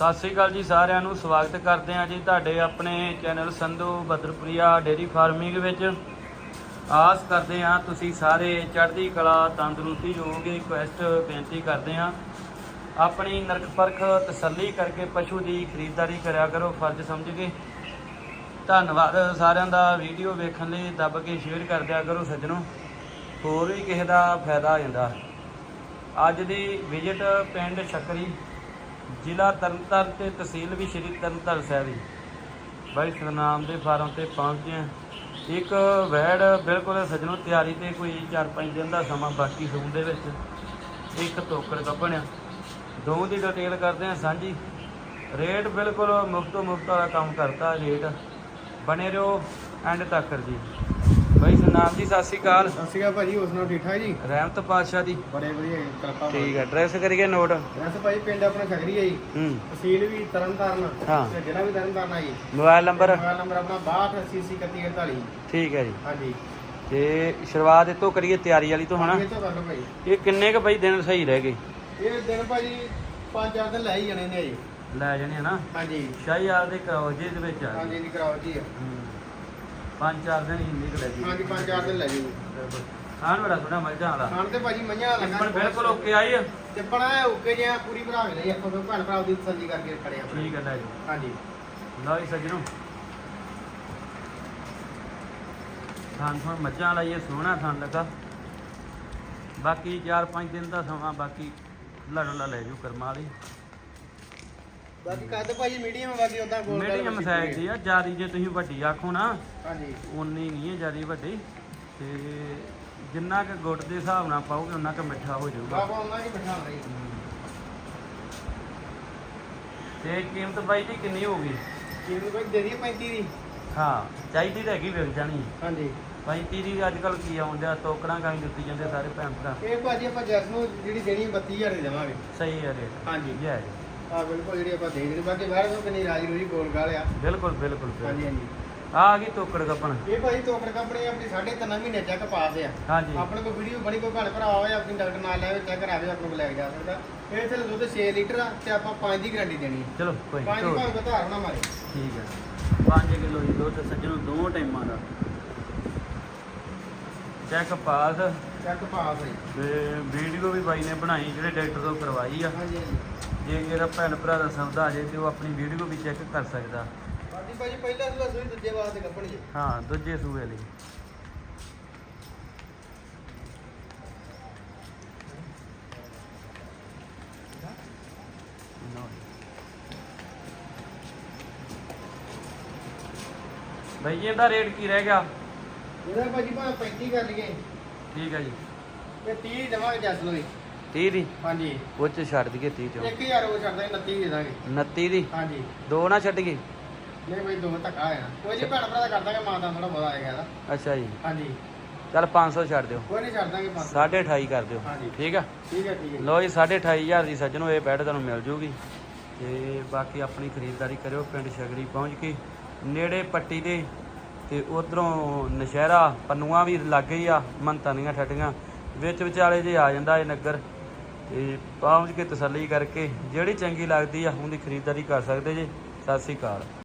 ਸਤਿ ਸ੍ਰੀ ਅਕਾਲ ਜੀ ਸਾਰਿਆਂ ਨੂੰ, ਸਵਾਗਤ ਕਰਦੇ ਹਾਂ ਜੀ ਤੁਹਾਡੇ ਆਪਣੇ channel Sandhu Badarpuria dairy farming ਵਿੱਚ। ਆਸ ਕਰਦੇ ਹਾਂ ਤੁਸੀਂ ਸਾਰੇ ਚੜ੍ਹਦੀ ਕਲਾ, ਤੰਦਰੁਸਤੀ ਹੋਵੋਗੇ ਰਿਕੁਐਸਟ ਬੇਨਤੀ ਕਰਦੇ ਹਾਂ। ਆਪਣੀ ਨਰਕ ਪਰਖ ਤਸੱਲੀ ਕਰਕੇ ਪਸ਼ੂ ਦੀ ਖਰੀਦਦਾਰੀ ਕਰਿਆ ਕਰੋ, ਫਰਜ਼ ਸਮਝ ਕੇ। ਧੰਨਵਾਦ ਸਾਰਿਆਂ ਦਾ, ਵੀਡੀਓ ਵੇਖਣ ਲਈ ਦੱਬ ਕੇ ਸ਼ੇਅਰ ਕਰ ਦਿਆ ਕਰੋ ਸੱਜਣੋ। ਹੋਰ ਵੀ ਕਿਸੇ ਦਾ ਫਾਇਦਾ ਹੋ ਜਾਂਦਾ। ਅੱਜ ਦੀ ਵਿਜ਼ਿਟ ਪਿੰਡ ਛਕਰੀ ਜ਼ਿਲ੍ਹਾ ਤਰਨਤਾਰਨ ਤੇ ਤਹਿਸੀਲ ਵੀ ਸ਼੍ਰੀ ਤਰਨਤਾਰਨ ਸਾਹਿਬ ਹੀ ਬਾਈ ਸਤਨਾਮ ਦੇ ਫਾਰਮ ਤੇ ਪਹੁੰਚੇ ਹਾਂ। ਇੱਕ ਵੈੜ ਬਿਲਕੁਲ ਸਜਣੋ ਤਿਆਰੀ ਤੇ ਕੋਈ 4-5 ਦਿਨ ਦਾ ਸਮਾਂ ਬਾਕੀ ਸੂਣ ਦੇ ਵਿੱਚ ਇੱਕ ਤੋਕੜ ਕੱਢਣਿਆ ਦੋ ਦੀ ਡਿਟੇਲ ਕਰਦੇ ਹਾਂ ਸਾਂਝੀ। ਰੇਟ ਬਿਲਕੁਲ ਮੁਫ਼ਤ ਮੁਫਤ ਵਾਲਾ ਕੰਮ ਕਰਤਾ ਰੇਟ। ਬਣੇ ਰਹੋ ਐਂਡ ਤੱਕ ਜੀ। ਬਾਈ ਸਤਨਾਮ ਜੀ ਸਤਿ ਸ਼੍ਰੀ ਅਕਾਲ। ਸਤਿ ਸ਼੍ਰੀ ਅਕਾਲ ਭਾਜੀ ਹੋਰ ਸੁਣਾਓ ਠੀਕ ਠਾਕ ਜੀ? ਰਹਿਮਤ ਪਾਤਸ਼ਾਹ ਦੀ। ਬੜੇ ਵਧੀਆ ਕਿਰਪਾ ਠੀਕ ਹੈ ਐਡਰੈਸ ਕਰੀਏ ਨੋਟ? ਵੈਸੇ ਭਾਜੀ ਪਿੰਡ ਆਪਣਾ ਖਗਰੀ ਹੈ ਜੀ। ਹੂੰ। ਤਹਿਸੀਲ ਵੀ ਤਰਨਤਾਰਨ ਹਾਂ। ਤੇ ਜ਼ਿਲ੍ਹਾ ਵੀ ਤਰਨਤਾਰਨ ਹੈ ਜੀ। Mobile number? ਮੋਬਾਈਲ ਨੰਬਰ ਆਪਣਾ 62803148 ਠੀਕ ਹੈ ਜੀ। ਹਾਂਜੀ। ਤੇ ਸ਼ੁਰੂਆਤ ਇਹ ਤੋਂ ਕਰੀਏ ਤਿਆਰੀ ਵਾਲੀ ਤੋਂ ਹਨਾ? ਇਹ ਤੋਂ ਕਰ ਲਓ ਭਾਜੀ। ਇਹ ਕਿੰਨੇ ਕ ਬਈ ਦਿਨ ਸਹੀ ਰਹਿ ਗਏ? ਇਹ ਦਿਨ ਭਾਜੀ ਪੰਜ ਚਾਰ ਦਿਨ ਲੈ ਹੀ ਜਾਣੇ ਨੇ ਜੀ ਲੈ ਜਾਣੇ ਹਨਾ ਹਾਂਜੀ। ਸ਼ਾਹੀ ਯਾਰ ਦੇ ਕਰਾਓ ਜੀ ਦੇ ਵਿੱਚ ਆ ਹਾਂਜੀ ਜੀ ਕਰਾਓ ਜੀ। ਹੂੰ। ਪੰਜ ਚਾਰ ਦਿਨ ਹੀ ਨਿਕਲੇ ਜੀ। ਹਾਂਜੀ ਪੰਜ ਚਾਰ ਦਿਨ ਲੈ ਜੀ। ਹਾਂ ਬੜਾ ਸੋਹਣਾ ਮੱਝਾਂ ਵਾਲਾ। ਖਾਣ ਤੇ ਭਾਜੀ ਮੰਝਾਂ ਲੱਗਾ ਪਰ ਬਿਲਕੁਲ ਓਕੇ ਆਈ ਆ ਤੇ ਬੜਾ ਓਕੇ ਜਿਹਾ ਪੂਰੀ ਭਰਾ ਕੇ ਲਈ ਆਪਾਂ ਭੈਣ ਭਰਾ ਦੀ ਤਸੱਲੀ ਕਰਕੇ ਖੜੇ ਆ ਠੀਕ ਹੈ ਲੈ ਜੀ। ਹਾਂਜੀ। ਲਓ ਜੀ ਸੱਜਣੋ। ਥਾਂ ਥਾਂ ਮੱਝਾਂ ਵਾਲਾ ਇਹ ਸੋਹਣਾ ਥਾਂ ਲੱਗਾ। ਬਾਕੀ 4-5 ਦਿਨ ਦਾ ਸਮਾਂ ਬਾਕੀ ਲੜਨ ਲਾ ਲੈ ਜੂ ਕਰਮਾਂ ਵਾਲੀ। ਬਾਕੀ ਕੱਦ ਭਾਜੀ ਮੀਡੀਅਮ ਬਾਕੀ ਉਦਾਂ ਗੋਲ ਗਾਲ ਮੀਡੀਅਮ ਵੱਛੀ ਸਾਈਜ਼ ਦੀ ਆ ਜਿਆਦੀ ਜੇ ਤੁਸੀਂ ਵੱਡੀ ਆਖੋ ਨਾ ਹਾਂਜੀ। ਉਨੀ ਨਹੀਂ ਹੈ ਜਿਆਦੀ ਵੱਡੀ। ਤੇ ਜਿੰਨਾ ਕਿ ਗੁੱਟ ਦੇ ਹਿਸਾਬ ਨਾਲ ਪਾਓਗੇ ਉਨਾ ਕਿ ਮਿੱਠਾ ਹੋ ਜਾਊਗਾ। ਬਾਬਾ ਉਹਨਾਂ ਦੀ ਬਿਠਾ ਲਈ ਤੇ ਕੀਮਤ ਬਾਈ ਦੀ ਕਿੰਨੀ ਹੋਊਗੀ ਕੀਮਤ ਭਾਈ ਦੇ ਦੀ 35 ਦੀ। ਹਾਂ ਚਾਹੀਦੀ ਤਾਂ ਹੈਗੀ ਵਿਕ ਜਾਣੀ। ਹਾਂਜੀ। 35 ਦੀ ਅੱਜ ਕੱਲ ਕੀ ਆਉਂਦਿਆ ਟੋਕਰਾਂ ਕਾਂ ਦਿੱਤੀ ਜਾਂਦੇ ਸਾਰੇ ਭੈਣ ਭਰਾ। ਇਹ ਭਾਜੀ ਆਪਾਂ ਜੈਸ ਨੂੰ ਜਿਹੜੀ ਦੇਣੀ 32000 ਦੀ ਦੇਵਾਂਗੇ। ਸਹੀ ਹੈ ਰੇਟ। ਹਾਂਜੀ। ਜੈ। ਆ ਬਿਲਕੁਲ ਜਿਹੜੀ ਆਪਾਂ ਦੇ ਦੇਣੀ ਬਾਕੀ ਬਾਹਰ ਤੋਂ ਕਿੰਨੀ ਰਾਜੀ ਰੋਜੀ ਗੋਲ ਗਾਲ ਆ। ਬਿਲਕੁਲ ਬਿਲਕੁਲ ਹਾਂਜੀ ਹਾਂਜੀ। ਆ ਆ ਗਈ ਟੋਕੜ ਕੱਪਣ। ਇਹ ਭਾਜੀ ਤੋਕੜ ਕੰਪਨੀ ਆਪਣੀ ਸਾਢੇ ਤਿੰਨ ਮਹੀਨੇ ਤੱਕ ਪਾਸ ਆ। ਹਾਂਜੀ। ਆਪਣੇ ਕੋਲ ਵੀਡੀਓ ਬਣੀ ਕੋਈ ਭੈਣ ਭਰਾ ਹੋਵੇ ਆਪਣੀ ਡਾਕਟਰ ਨਾਲ ਲੈ ਚੈੱਕ ਕਰਾਵੇ ਆਪਣੇ ਕੋਲ ਲੈ ਜਾ ਸਕਦਾ। ਇਹ ਥੱਲੇ ਦੁੱਧ 6 ਲੀਟਰ ਆ ਤੇ ਆਪਾਂ 5 ਦੀ ਗਾਰੰਟੀ ਦੇਣੀ ਹੈ ਚਲੋ ਕੋਈ 5 ਨੀ, ਦੀ। ਭਾਵੇਂ ਨਾ ਮਾਰੇ। ਠੀਕ ਹੈ 5 ਕਿਲੋ ਦੀ ਦੁੱਧ ਸੱਜਣੋਂ ਦੋ ਟਾਈਮਾਂ ਦਾ। ਚੈੱਕ ਪਾਸ ਚੈੱਕ ਪਾਸ ਹੈ ਤੇ ਵੀਡੀਓ ਵੀ ਬਾਈ ਨੇ ਬਣਾਈ ਜਿਹੜੇ ਡਾਕਟਰ ਤੋਂ ਕਰਵਾਈ ਆ। ਹਾਂਜੀ ਹਾਂਜੀ। ਜੇ ਕਿਹੜਾ ਭੈਣ ਭਰਾ ਦਾ ਆ ਜੇ ਤੇ ਉਹ ਆਪਣੀ ਵੀਡੀਓ ਵੀ ਚੈੱਕ ਕਰ ਸਕਦਾ। ਬਾਕੀ ਭਾਜੀ ਪਹਿਲਾਂ ਸੂਆ ਸੂਈ ਦੂਜੇ ਵਾਸਤੇ ਕੰਪਨੀ ਹੈ ਹਾਂ ਦੂਜੇ ਸੂਏ ਲਈ। ਬਈ ਜੀ। ਇਹਦਾ ਰੇਟ ਕੀ ਰਹਿ ਗਿਆ? ਇਹਦਾ ਭਾਜੀ ਭਾਵੇਂ 35 ਕਰ ਲਈਏ। ਠੀਕ ਹੈ ਜੀ। ਤੇ 30 ਦੇਵਾਂਗੇ ਜੱਸ ਨੂੰ ਵੀ। 30 ਦੀ? ਹਾਂਜੀ। ਉਹ ਚ ਛੱਡ ਦਈਏ 30 ਚੋਂ। 1000 ਉਹ ਛੱਡਦਾ 29 ਦੇ ਦਾਂਗੇ 29 ਦੀ? ਹਾਂਜੀ। ਦੋ ਨਾ ਛੱਡੀਏ ਨਹੀਂ ਭਾਈ ਦੋ ਧੱਕਾ ਆਇਆ ਕੋਈ ਜੀ ਭੈਣ ਭਰਾ ਦਾ ਕਰ ਦਾਂਗੇ ਮਾਂ ਦਾ ਥੋੜਾ ਬਹੁਤਾ ਆਏਗਾ ਇਹਦਾ। ਅੱਛਾ ਜੀ। ਹਾਂਜੀ। ਚੱਲ 500 ਛੱਡ ਦਿਓ। ਕੋਈ ਨਹੀਂ ਛੱਡ ਦਾਂਗੇ ਪੰਜ 28.5 ਕਰ ਦਿਓ। ਠੀਕ ਆ? ਠੀਕ ਹੈ ਠੀਕ ਹੈ। ਲੋ ਜੀ 28500 ਦੀ ਸੱਜਣੋ ਇਹ ਬੈੱਡ ਤੁਹਾਨੂੰ ਮਿਲ ਜੂਗੀ। ਤੇ ਬਾਕੀ ਆਪਣੀ ਖਰੀਦਦਾਰੀ ਕਰਿਓ ਪਿੰਡ ਸ਼ਗਰੀ ਪਹੁੰਚ ਕੇ। ਨੇੜੇ ਪੱਟੀ ਦੇ ਤੇ ਉਧਰੋਂ ਨਸ਼ਹਿਰਾ ਪੰਨੂਆਂ ਵੀ ਲੱਗ ਹੀ ਆ ਮੰਤਾਨੀਆਂ ਠੱਡੀਆਂ। ਵਿੱਚ ਵਿਚਾਲੇ ਜੇ ਆ ਜਾਂਦਾ ਇਹ ਨਗਰ, ਤੇ ਪਹੁੰਚ ਕੇ ਤਸੱਲੀ ਕਰਕੇ ਜਿਹੜੀ ਚੰਗੀ ਲੱਗਦੀ ਆ, ਉਹਦੀ ਖਰੀਦਦਾਰੀ ਕਰ ਸਕਦੇ ਜੇ। ਸਤਿ ਸ੍ਰੀ ਅਕਾਲ।